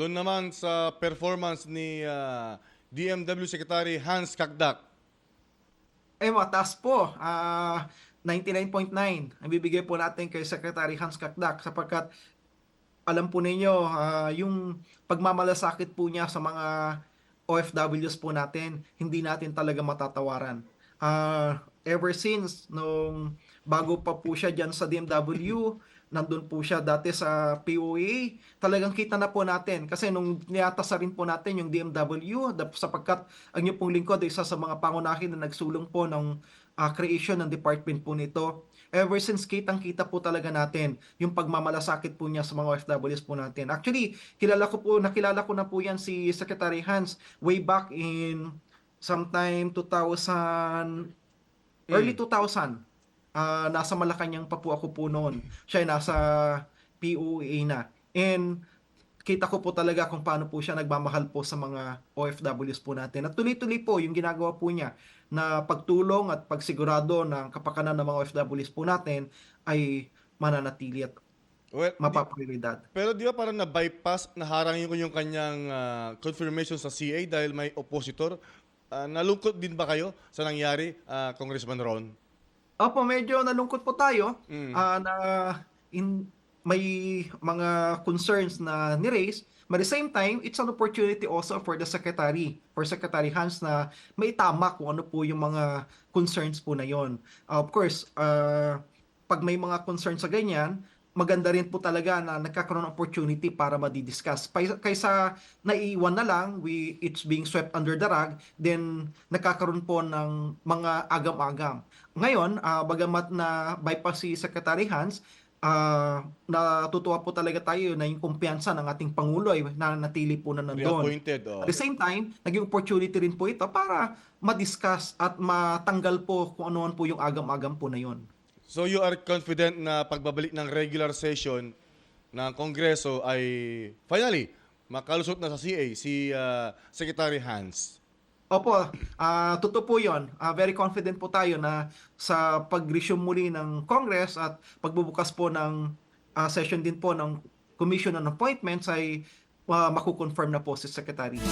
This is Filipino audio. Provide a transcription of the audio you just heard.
doon naman sa performance ni ah, DMW Secretary Hans Kakdak. Eh, mataas po. Ah, 99.9 ang bibigay po natin kay Secretary Hans Kakdak sapagkat alam po ninyo, ah, yung pagmamalasakit po niya sa mga OFWs po natin, hindi natin talaga matatawaran. Ah, ever since, nung bago pa po siya dyan sa DMW, nandun po siya dati sa POA, talagang kita na po natin. Kasi nung niatasa rin po natin yung DMW, sapagkat ang inyong pong lingkod ay isa sa mga pangunahin na nagsulong po ng ah, creation ng department po nito. Ever since kitang-kita po talaga natin yung pagmamalasakit po niya sa mga OFWs po natin. Actually, kilala ko po, nakilala ko na po yan si Secretary Hans way back in sometime 2000, early 2000. Ah, nasa Malacanang pa po ako po noon. Siya ay nasa POA na. And kita ko po talaga kung paano po siya nagmamahal po sa mga OFWs po natin. At tuloy-tuloy po yung ginagawa po niya na pagtulong at pagsigurado ng kapakanan ng mga OFWs po natin ay mananatili at Well, di- mapaprioridad. pero di ba parang na-bypass, naharangin ko yung kanyang ah, confirmation sa CA dahil may oppositor? Ah, nalungkot din ba kayo sa nangyari, ah, Congressman Ron? Opo, medyo nalungkot po tayo Mm. ah, na in, may mga concerns na ni-raise. But at the same time, it's an opportunity also for the Secretary, for Secretary Hans na may tama kung ano po yung mga concerns po na yon. of course, ah, pag may mga concerns sa ganyan, maganda rin po talaga na nagkakaroon ng opportunity para madidiscuss. Kaysa naiiwan na lang, we, it's being swept under the rug, then nagkakaroon po ng mga agam-agam. Ngayon, ah, bagamat na bypass si Secretary Hans, ah, natutuwa po talaga tayo na yung kumpiyansa ng ating Pangulo ay nanatili po na nandun. Reappointed. Oh. At the same time, naging opportunity rin po ito para ma-discuss at matanggal po kung ano po yung agam-agam po na yon. So you are confident na pagbabalik ng regular session ng Kongreso ay finally makalusot na sa CA si ah, Secretary Hans. Opo, ah totoo po yun. Ah, very confident po tayo na sa pag-resume muli ng Congress at pagbubukas po ng ah, session din po ng Commission on Appointments ay uh, makukonfirm na po si Secretary.